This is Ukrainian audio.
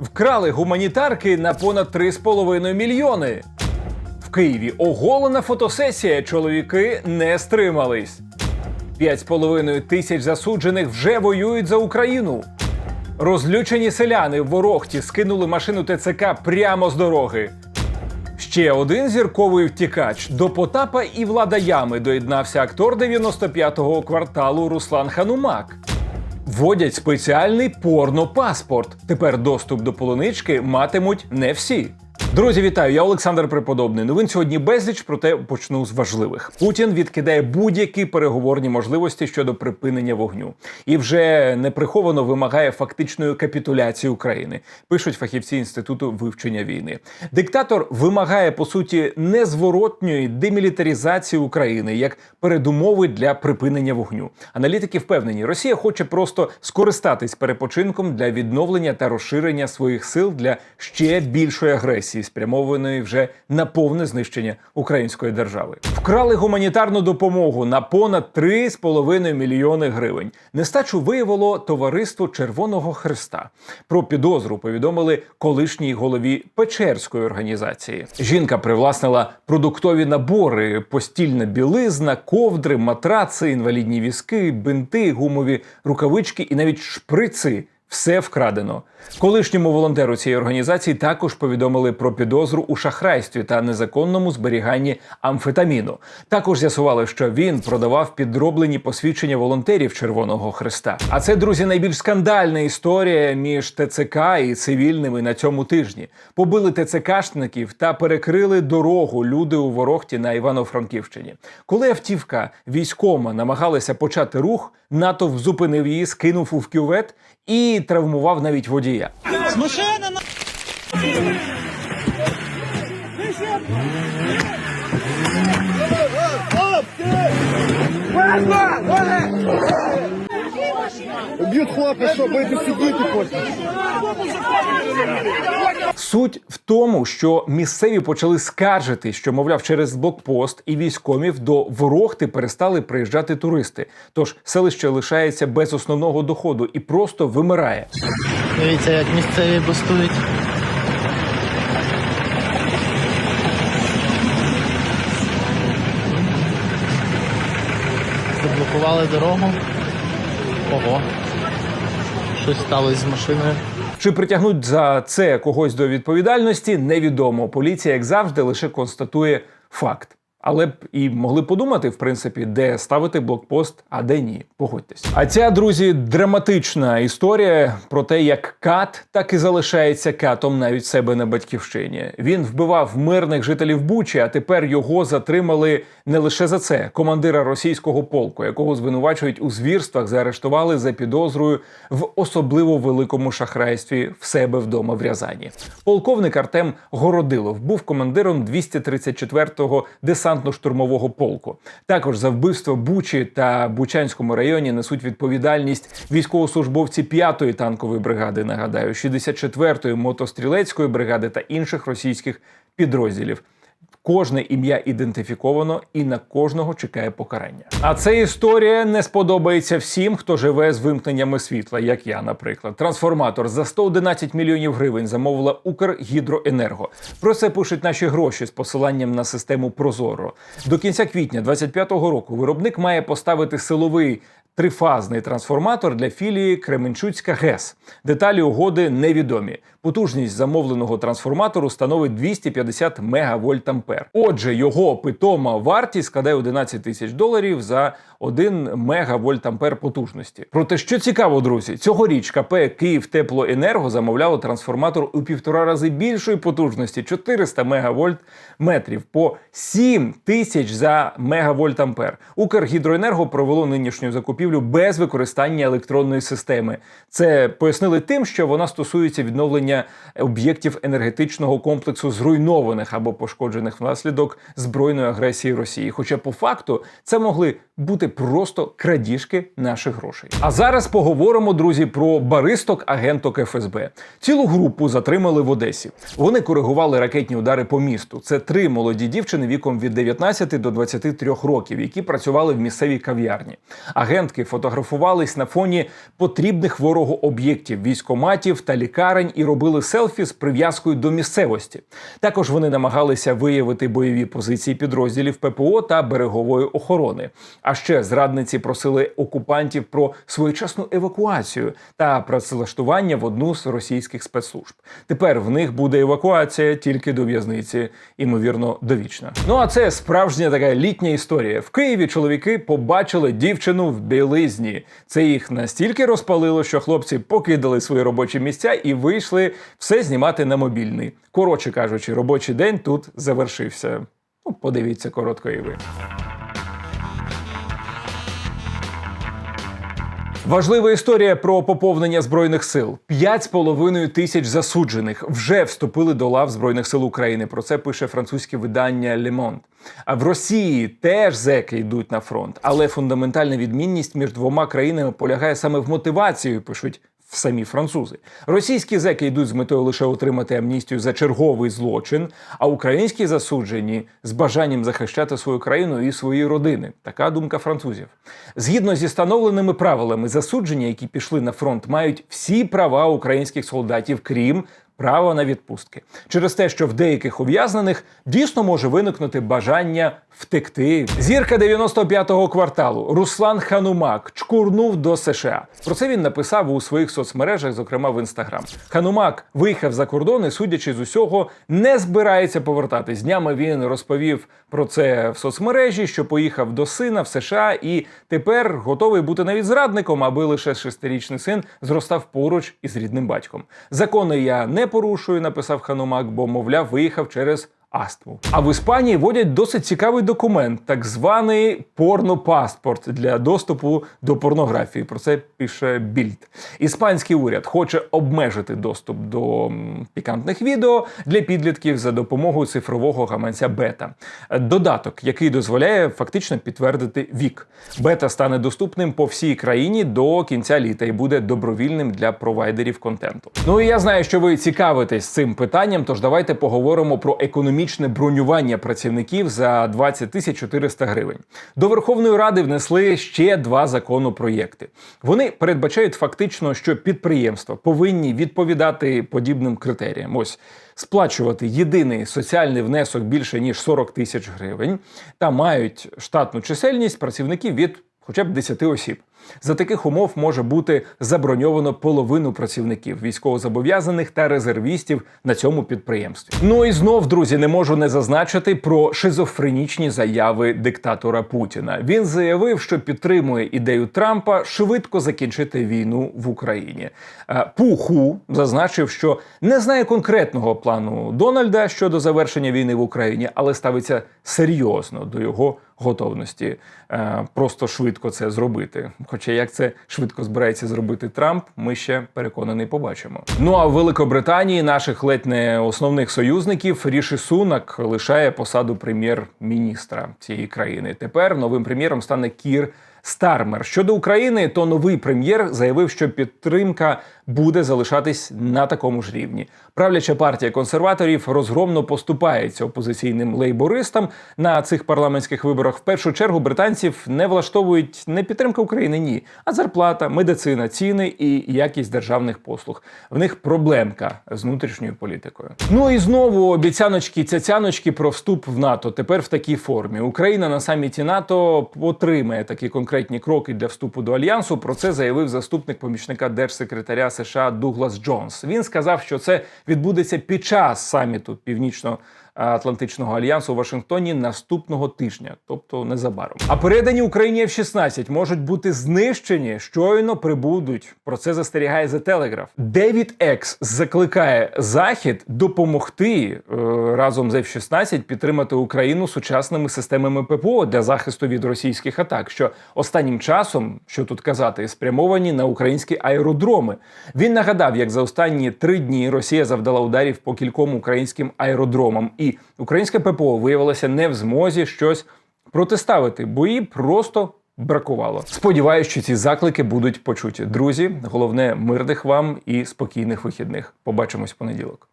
Вкрали гуманітарки на понад 3,5 мільйони. В Києві оголена фотосесія. Чоловіки не стримались. 5,5 тисяч засуджених вже воюють за Україну. Розлючені селяни в Ворохті скинули машину ТЦК прямо з дороги. Ще один зірковий втікач до Потапа і влада ями доєднався актор 95-го кварталу Руслан Ханумак. Вводять спеціальний порнопаспорт. Тепер доступ до полунички матимуть не всі. Друзі, вітаю! Я Олександр Преподобний. Новин сьогодні безліч, проте почну з важливих. Путін відкидає будь-які переговорні можливості щодо припинення вогню і вже неприховано вимагає фактичної капітуляції України. Пишуть фахівці інституту вивчення війни. Диктатор вимагає по суті незворотньої демілітаризації України як передумови для припинення вогню. Аналітики впевнені, Росія хоче просто скористатись перепочинком для відновлення та розширення своїх сил для ще більшої агресії, спрямованої вже на повне знищення української держави. Вкрали гуманітарну допомогу на понад 3,5 мільйони гривень. Нестачу виявило товариство Червоного Христа. Про підозру повідомили колишній голові Печерської організації. Жінка привласнила продуктові набори, постільна білизна, ковдри, матраци, інвалідні візки, бинти, гумові рукавички і навіть шприци. Все вкрадено. Колишньому волонтеру цієї організації також повідомили про підозру у шахрайстві та незаконному зберіганні амфетаміну. Також з'ясували, що він продавав підроблені посвідчення волонтерів Червоного Христа. А це, друзі, найбільш скандальна історія між ТЦК і цивільними на цьому тижні. Побили ТЦКшників та перекрили дорогу люди у Ворохті на Івано-Франківщині. Коли автівка військома намагалася почати рух, натовп зупинив її, скинув у кювет і травмував навіть водія. Машина на на... Б'ють хлопці, що будете сидіти потім. Суть в тому, що місцеві почали скаржити, що, мовляв, через блокпост і військомів до Ворохти перестали приїжджати туристи. Тож селище лишається без основного доходу і просто вимирає. Дивіться, як місцеві бастують. Заблокували дорогу. Ого. Щось сталося з машиною. Чи притягнуть за це когось до відповідальності, невідомо. Поліція, як завжди, лише констатує факт. Але б і могли подумати, в принципі, де ставити блокпост, а де ні. Погодьтесь. А ця, друзі, драматична історія про те, як кат так і залишається катом навіть себе на батьківщині. Він вбивав мирних жителів Бучі, а тепер його затримали не лише за це. Командира російського полку, якого звинувачують у звірствах, заарештували за підозрою в особливо великому шахрайстві в себе вдома в Рязані. Полковник Артем Городилов був командиром 234-го десантно-штурмового полку. Також за вбивство Бучі та Бучанському районі несуть відповідальність військовослужбовці 5-ї танкової бригади. Нагадаю, 64-ї мотострілецької бригади та інших російських підрозділів. Кожне ім'я ідентифіковано і на кожного чекає покарання. А ця історія не сподобається всім, хто живе з вимкненнями світла, як я, наприклад. Трансформатор за 111 мільйонів гривень замовила Укргідроенерго. Про це пишуть наші гроші з посиланням на систему Прозоро. До кінця квітня 2025 року виробник має поставити силовий. Трифазний трансформатор для філії Кременчуцька ГЕС. Деталі угоди невідомі. Потужність замовленого трансформатору становить 250 мегавольт ампер. Отже, його питома вартість складає 11 тисяч доларів за 1 мегавольт ампер потужності. Проте, що цікаво, друзі, цьогоріч КП Київ Теплоенерго замовляло трансформатор у півтора рази більшої потужності 400 мегавольт метрів по 7 тисяч за мегавольт ампер. Укргідроенерго провело нинішню закупівлю без використання електронної системи. Це пояснили тим, що вона стосується відновлення об'єктів енергетичного комплексу зруйнованих або пошкоджених внаслідок збройної агресії Росії. Хоча по факту це могли бути просто крадіжки наших грошей. А зараз поговоримо, друзі, про баристок агенток ФСБ. Цілу групу затримали в Одесі. Вони коригували ракетні удари по місту. Це три молоді дівчини віком від 19 до 23 років, які працювали в місцевій кав'ярні. Агентки студентки фотографувались на фоні потрібних ворогу об'єктів, військоматів та лікарень і робили селфі з прив'язкою до місцевості. Також вони намагалися виявити бойові позиції підрозділів ППО та берегової охорони. А ще зрадниці просили окупантів про своєчасну евакуацію та працевлаштування в одну з російських спецслужб. Тепер в них буде евакуація тільки до в'язниці, ймовірно, довічна. Ну а це справжня така літня історія. В Києві чоловіки побачили дівчину в білизні. Це їх настільки розпалило, що хлопці покидали свої робочі місця і вийшли все знімати на мобільний. Коротше кажучи, робочий день тут завершився. Ну, подивіться коротко і ви. Важлива історія про поповнення збройних сил. П'ять з половиною тисяч засуджених вже вступили до лав збройних сил України. Про це пише французьке видання Le. А в Росії теж зеки йдуть на фронт, але фундаментальна відмінність між двома країнами полягає саме в мотивації. Пишуть самі французи. Російські зеки йдуть з метою лише отримати амністію за черговий злочин, а українські засуджені з бажанням захищати свою країну і свої родини. Така думка французів. Згідно зі встановленими правилами, засуджені, які пішли на фронт, мають всі права українських солдатів, крім право на відпустки. Через те, що в деяких ув'язнених дійсно може виникнути бажання втекти. Зірка 95-го кварталу Руслан Ханумак чкурнув до США. Про це він написав у своїх соцмережах, зокрема в інстаграм. Ханумак виїхав за кордон і, судячи з усього, не збирається повертатись. Днями він розповів про це в соцмережі, що поїхав до сина в США і тепер готовий бути навіть зрадником, аби лише шестирічний син зростав поруч із рідним батьком. Закони я не порушую, написав Ханумак, бо мовляв, виїхав через астму. А в Іспанії вводять досить цікавий документ, так званий порнопаспорт для доступу до порнографії. Про це пише Більд. Іспанський уряд хоче обмежити доступ до пікантних відео для підлітків за допомогою цифрового гаманця бета. Додаток, який дозволяє фактично підтвердити вік. Бета стане доступним по всій країні до кінця літа і буде добровільним для провайдерів контенту. Ну і я знаю, що ви цікавитесь цим питанням, тож давайте поговоримо про економічне бронювання працівників за 20 тисяч 400 гривень. До Верховної Ради внесли ще два законопроєкти. Вони передбачають фактично, що підприємства повинні відповідати подібним критеріям. Ось сплачувати єдиний соціальний внесок більше ніж 40 тисяч гривень та мають штатну чисельність працівників від хоча б 10 осіб. За таких умов може бути заброньовано половину працівників, військовозобов'язаних та резервістів на цьому підприємстві. Ну і знов, друзі, не можу не зазначити про шизофренічні заяви диктатора Путіна. Він заявив, що підтримує ідею Трампа швидко закінчити війну в Україні. Е, Пуху зазначив, що не знає конкретного плану Дональда щодо завершення війни в Україні, але ставиться серйозно до його готовності е, просто швидко це зробити. Хоча як це швидко збирається зробити Трамп, ми ще переконаний побачимо. Ну а в Великобританії наших ледь не основних союзників Ріші Сунак лишає посаду прем'єр-міністра цієї країни. Тепер новим прем'єром стане Кір. Стармер щодо України, то новий прем'єр заявив, що підтримка буде залишатись на такому ж рівні. Правляча партія консерваторів розгромно поступається опозиційним лейбористам на цих парламентських виборах. В першу чергу британців не влаштовують не підтримка України, ні, а зарплата, медицина, ціни і якість державних послуг. В них проблемка з внутрішньою політикою. Ну і знову обіцяночки, цяцяночки про вступ в НАТО. Тепер в такій формі. Україна на саміті НАТО отримає такі конкретні кроки для вступу до альянсу. Про це заявив заступник помічника держсекретаря США Дуглас Джонс. Він сказав, що це відбудеться під час саміту північно. Атлантичного альянсу у Вашингтоні наступного тижня, тобто незабаром. А передані Україні F-16 можуть бути знищені, щойно прибудуть. Про це застерігає The Telegraph. Девід Екс закликає Захід допомогти е, разом з F-16 підтримати Україну сучасними системами ППО для захисту від російських атак, що останнім часом, що тут казати, спрямовані на українські аеродроми. Він нагадав, як за останні три дні Росія завдала ударів по кільком українським аеродромам, і українське ППО виявилося не в змозі щось протиставити, бо її просто. Бракувало. Сподіваюсь, що ці заклики будуть почуті. Друзі, головне мирних вам і спокійних вихідних. Побачимось в понеділок.